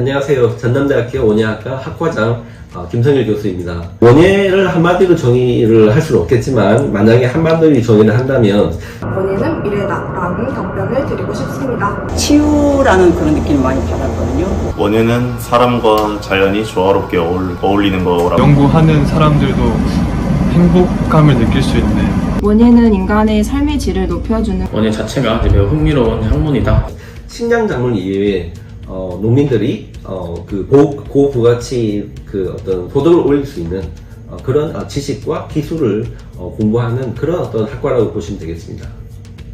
안녕하세요. 전남대학교 원예학과 학과장 어, 김성일 교수입니다. 원예를 한마디로 정의를 할 수는 없겠지만 만약에 한마디로 정의를 한다면 원인은 미래다라는 답변을 드리고 싶습니다. 치유라는 그런 느낌을 많이 받았거든요. 원예는 사람과 자연이 조화롭게 어울, 어울리는 거라고 연구하는 사람들도 행복감을 느낄 수 있는 원예는 인간의 삶의 질을 높여주는 원예 자체가 매우 흥미로운 학문이다. 식량 작물 이외에 어, 농민들이 어, 그 고, 고부가치 그 어떤 소득을 올릴 수 있는 어, 그런 어, 지식과 기술을 어, 공부하는 그런 어떤 학과라고 보시면 되겠습니다.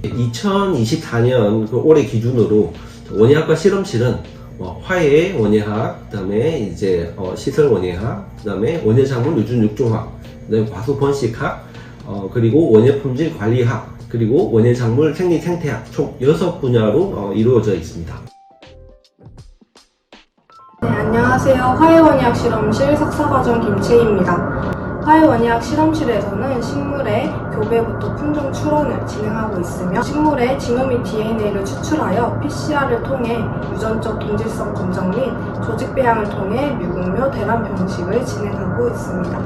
2024년 그 올해 기준으로 원예학과 실험실은 어, 화해 원예학, 그다음에 이제 어, 시설 원예학, 그다음에 원예작물 유준 육종학, 그다음에 과수 번식학, 어, 그리고 원예 품질 관리학, 그리고 원예작물 생리 생태학 총 6분야로 어, 이루어져 있습니다. 네, 안녕하세요. 화해원의학 실험실 석사과정 김채희입니다. 화해원의학 실험실에서는 식물의 교배부터 품종 출원을 진행하고 있으며 식물의 진호 및 DNA를 추출하여 PCR을 통해 유전적 동질성 검정 및 조직 배양을 통해 미국묘 대란 병식을 진행하고 있습니다.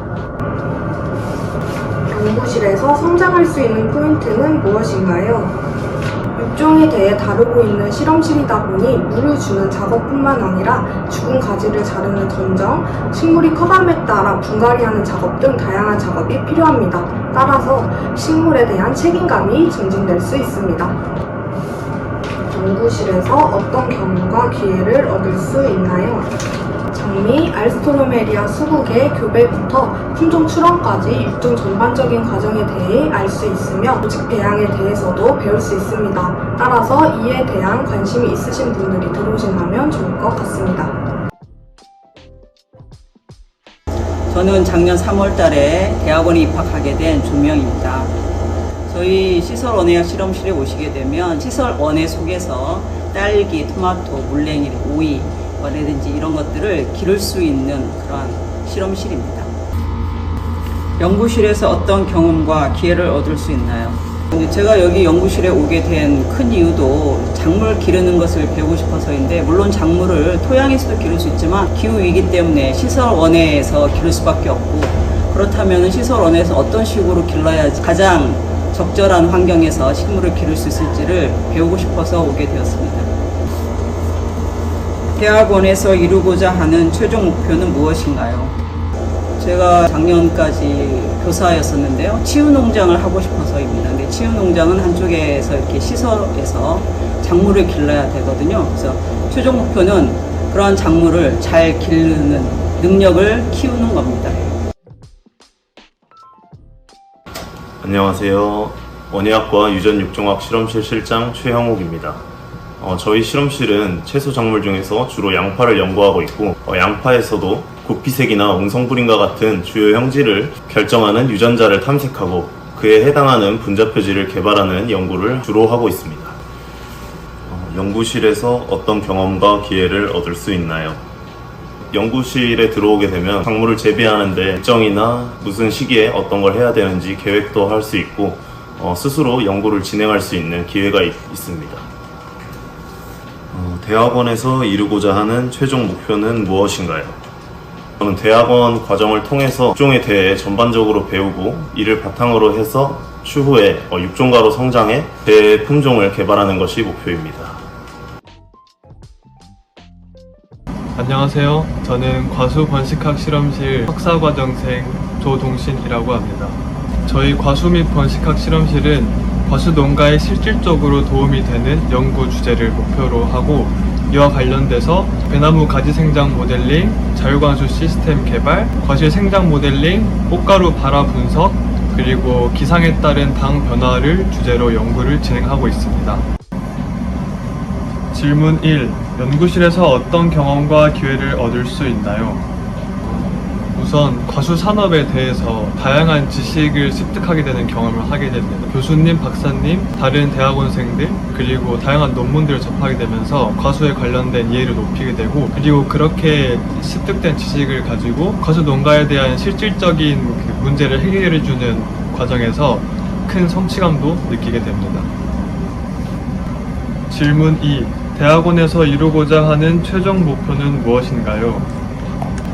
연구실에서 성장할 수 있는 포인트는 무엇인가요? 육종에 대해 다루고 있는 실험실이다 보니 물을 주는 작업뿐만 아니라 죽은 가지를 자르는 전정, 식물이 커감에 따라 분갈이하는 작업 등 다양한 작업이 필요합니다. 따라서 식물에 대한 책임감이 증진될 수 있습니다. 연구실에서 어떤 경험과 기회를 얻을 수 있나요? 장미, 알스토로메리아 수국의 교배부터 품종 출원까지 육종 전반적인 과정에 대해 알 수 있으며 조직 배양에 대해서도 배울 수 있습니다. 따라서 이에 대한 관심이 있으신 분들이 들어오신다면 좋을 것 같습니다. 저는 작년 3월 달에 대학원에 입학하게 된 준명입니다. 저희 시설 원예학 실험실에 오시게 되면 시설 원예 속에서 딸기, 토마토, 물냉이, 오이, 뭐라든지 이런 것들을 기를 수 있는 그러한 실험실입니다. 연구실에서 어떤 경험과 기회를 얻을 수 있나요? 제가 여기 연구실에 오게 된 큰 이유도 작물 기르는 것을 배우고 싶어서인데 물론 작물을 토양에서도 기를 수 있지만 기후 위기 때문에 시설 원에서 기를 수밖에 없고 그렇다면 시설 원에서 어떤 식으로 길러야지 가장 적절한 환경에서 식물을 기를 수 있을지를 배우고 싶어서 오게 되었습니다. 대학원에서 이루고자 하는 최종 목표는 무엇인가요? 제가 작년까지 교사였었는데요. 치유농장을 하고 싶어서입니다. 근데 치유농장은 한쪽에서 이렇게 시설에서 작물을 길러야 되거든요. 그래서 최종 목표는 그러한 작물을 잘 기르는 능력을 키우는 겁니다. 안녕하세요. 원예학과 유전육종학 실험실 실장 최형욱입니다. 어, 저희 실험실은 채소 작물 중에서 주로 양파를 연구하고 있고 어, 양파에서도 구피색이나 옹성불인과 같은 주요 형질을 결정하는 유전자를 탐색하고 그에 해당하는 분자 표지를 개발하는 연구를 주로 하고 있습니다. 어, 연구실에서 어떤 경험과 기회를 얻을 수 있나요? 연구실에 들어오게 되면 작물을 재배하는데 일정이나 무슨 시기에 어떤 걸 해야 되는지 계획도 할 수 있고 어, 스스로 연구를 진행할 수 있는 기회가 있, 있습니다. 어, 대학원에서 이루고자 하는 최종 목표는 무엇인가요? 저는 대학원 과정을 통해서 육종에 대해 전반적으로 배우고 이를 바탕으로 해서 추후에 어, 육종가로 성장해 대품종을 개발하는 것이 목표입니다. 안녕하세요. 저는 과수 번식학 실험실 석사과정생 조동신이라고 합니다. 저희 과수 및 번식학 실험실은 과수 농가에 실질적으로 도움이 되는 연구 주제를 목표로 하고 이와 관련돼서 배나무 가지 생장 모델링, 자율광수 시스템 개발, 과실 생장 모델링, 꽃가루 발화 분석, 그리고 기상에 따른 당 변화를 주제로 연구를 진행하고 있습니다. 질문 1. 연구실에서 어떤 경험과 기회를 얻을 수 있나요? 우선 과수 산업에 대해서 다양한 지식을 습득하게 되는 경험을 하게 됩니다. 교수님, 박사님, 다른 대학원생들, 그리고 다양한 논문들을 접하게 되면서 과수에 관련된 이해를 높이게 되고, 그리고 그렇게 습득된 지식을 가지고 과수 농가에 대한 실질적인 그 문제를 해결해주는 과정에서 큰 성취감도 느끼게 됩니다. 질문 2. 대학원에서 이루고자 하는 최종 목표는 무엇인가요?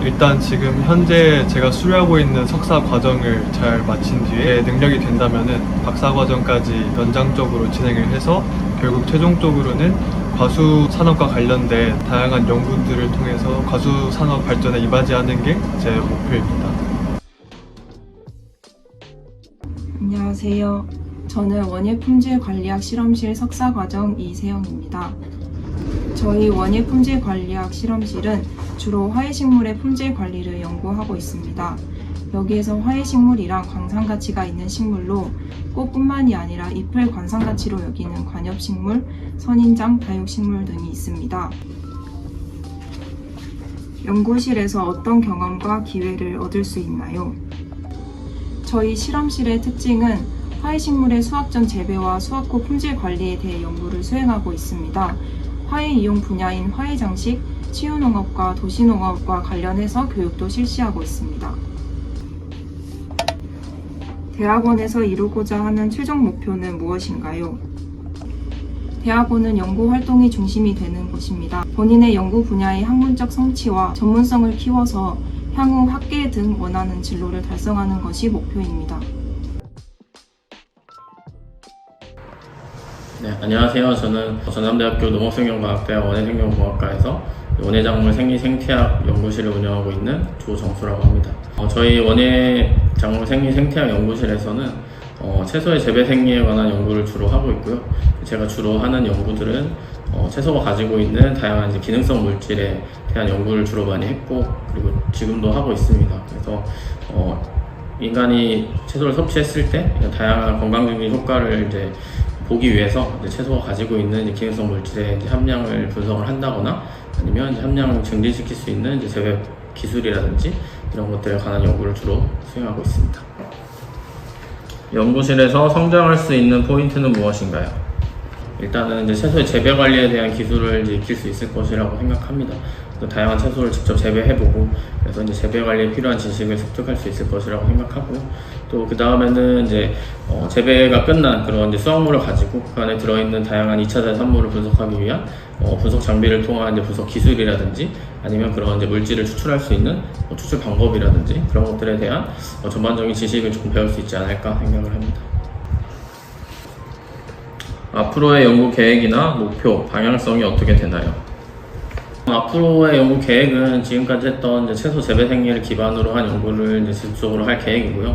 일단 지금 현재 제가 수료하고 있는 석사 과정을 잘 마친 뒤에 능력이 된다면은 박사 과정까지 연장적으로 진행을 해서 결국 최종적으로는 과수 산업과 관련된 다양한 연구들을 통해서 과수 산업 발전에 이바지하는 게 제 목표입니다. 안녕하세요. 저는 원예품질 관리학 실험실 석사과정 이세영입니다. 저희 원예 품질 관리학 실험실은 주로 화해식물의 품질 관리를 연구하고 있습니다. 여기에서 화해식물이랑 광산 가치가 있는 식물로 꽃뿐만이 아니라 잎을 관산 가치로 여기는 관엽식물, 선인장, 다육식물 등이 있습니다. 연구실에서 어떤 경험과 기회를 얻을 수 있나요? 저희 실험실의 특징은 화해식물의 수확 전 재배와 수확 후 품질 관리에 대해 연구를 수행하고 있습니다. 화해 이용 분야인 화해장식, 치유농업과 도시농업과 관련해서 교육도 실시하고 있습니다. 대학원에서 이루고자 하는 최종 목표는 무엇인가요? 대학원은 연구 활동이 중심이 되는 곳입니다. 본인의 연구 분야의 학문적 성취와 전문성을 키워서 향후 학계 등 원하는 진로를 달성하는 것이 목표입니다. 네, 안녕하세요. 저는 전남대학교 농업생명과학대학 원예생명공학과에서 원예작물 생리생태학 연구실을 운영하고 있는 조정수라고 합니다. 어, 저희 원예작물 생리생태학 연구실에서는 어, 채소의 재배 생리에 관한 연구를 주로 하고 있고요. 제가 주로 하는 연구들은 어, 채소가 가지고 있는 다양한 이제 기능성 물질에 대한 연구를 주로 많이 했고 그리고 지금도 하고 있습니다. 그래서 어, 인간이 채소를 섭취했을 때 다양한 건강적인 효과를 이제 보기 위해서 채소가 가지고 있는 기능성 물질의 함량을 분석을 한다거나 아니면 함량을 증진시킬 수 있는 재배 기술이라든지 이런 것들에 관한 연구를 주로 수행하고 있습니다. 연구실에서 성장할 수 있는 포인트는 무엇인가요? 일단은 채소의 재배 관리에 대한 기술을 익힐 수 있을 것이라고 생각합니다. 그래서 다양한 채소를 직접 재배해보고 그래서 이제 재배 관리에 필요한 지식을 습득할 수 있을 것이라고 생각하고요. 또그 다음에는 이제 어, 재배가 끝난 그런 이제 수확물을 가지고 그 안에 들어있는 다양한 2차전 산물을 분석하기 위한 어, 분석 장비를 통한 이제 분석 기술이라든지 아니면 그런 이제 물질을 추출할 수 있는 뭐 추출 방법이라든지 그런 것들에 대한 어, 전반적인 지식을 조금 배울 수 있지 않을까 생각을 합니다. 앞으로의 연구 계획이나 목표, 방향성이 어떻게 되나요? 앞으로의 연구 계획은 지금까지 했던 채소 재배 생리를 기반으로 한 연구를 이제 지속적으로 할 계획이고요.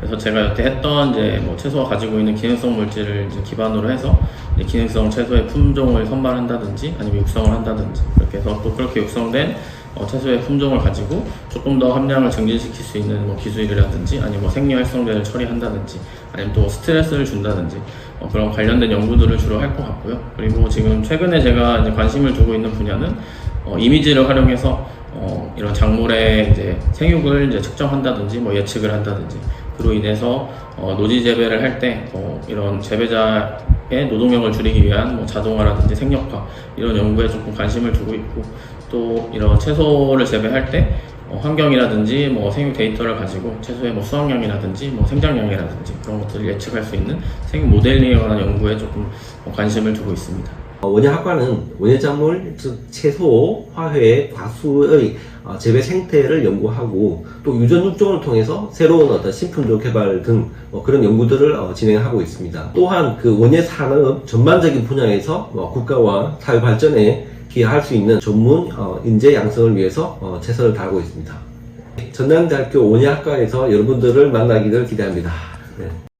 그래서 제가 여태 했던 이제 뭐 채소가 가지고 있는 기능성 물질을 이제 기반으로 해서 이제 기능성 채소의 품종을 선발한다든지 아니면 육성을 한다든지 그렇게 해서 또 그렇게 육성된 어, 채소의 품종을 가지고 조금 더 함량을 증진시킬 수 있는 뭐 기술이라든지 아니면 뭐 생리 활성제를 처리한다든지 아니면 또 스트레스를 준다든지 어, 그런 관련된 연구들을 주로 할 것 같고요. 그리고 지금 최근에 제가 관심을 두고 있는 분야는 어, 이미지를 활용해서 어, 이런 작물의 이제 생육을 이제 측정한다든지 뭐 예측을 한다든지 그로 인해서 어, 노지 재배를 할때 어, 이런 재배자의 노동력을 줄이기 위한 뭐 자동화라든지 생력화 이런 연구에 조금 관심을 두고 있고 또 이런 채소를 재배할 때 어, 환경이라든지 뭐 생육 데이터를 가지고 채소의 뭐 수확량이라든지 뭐 생장량이라든지 그런 것들을 예측할 수 있는 생육 모델링에 관한 연구에 조금 어, 관심을 두고 있습니다. 어, 원예학과는 원예작물, 즉 채소, 화훼, 과수의 어, 재배 생태를 연구하고 또 유전 육종을 통해서 새로운 어떤 신품종 개발 등 어, 그런 연구들을 어, 진행하고 있습니다. 또한 그 원예 산업 전반적인 분야에서 어, 국가와 사회 발전에 기여할 수 있는 전문 어, 인재 양성을 위해서 어, 최선을 다하고 있습니다. 전남대학교 원예학과에서 여러분들을 만나기를 기대합니다. 네.